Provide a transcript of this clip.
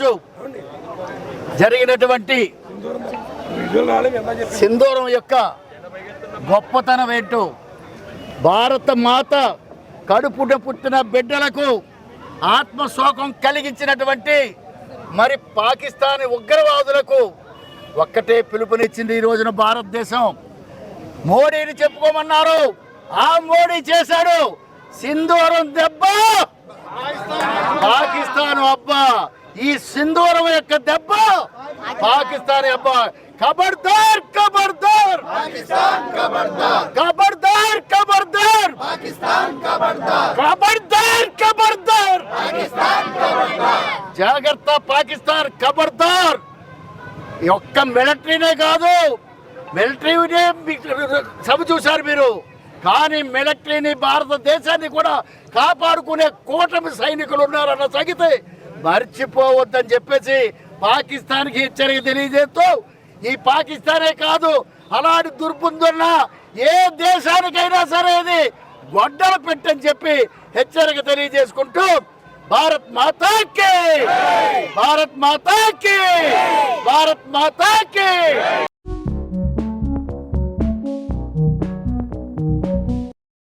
ఈరోజు జరిగినటువంటి సింధూరం యొక్క గొప్పతనం ఏంటో భారత మాత కడుపున పుట్టిన బిడ్డలకు ఆత్మశోకం కలిగించినటువంటి మరి పాకిస్తాన్ ఉగ్రవాదులకు ఒక్కటే పిలుపునిచ్చింది ఈ రోజున భారతదేశం. మోడీని చెప్పుకోమన్నారు. ఆ మోడీ చేశాడు. సింధూరం దెబ్బ! పాకిస్తాన్ అబ్బా! ఈ సింధూరం యొక్క దెబ్బ పాకిస్తాన్ అబ్బా ఖబర్దార్ ఖబర్దార్ ఖబర్దార్ ఖబర్దార్ ఖబర్దార్ ఖబర్దార్ జాగ్రత్త పాకిస్తాన్ ఖబర్దార్ ఒక్క మిలిటరీనే కాదు మిలిటరీనే సభ చూశారు మీరు. కానీ మిలిటరీని భారతదేశాన్ని కూడా కాపాడుకునే కూటమి సైనికులు ఉన్నారన్న సంగతి మర్చిపోవద్దని చెప్పేసి పాకిస్తాన్కి హెచ్చరిక తెలియజేస్తూ ఈ పాకిస్తానే కాదు అలాంటి దుర్బుద్ధున్న ఏ దేశానికైనా సరే ఇది గొడ్డలు పెట్టని చెప్పి హెచ్చరిక తెలియజేసుకుంటూ భారత్ మాతాకి! భారత్ మాతాకి! భారత్ మాతాకి!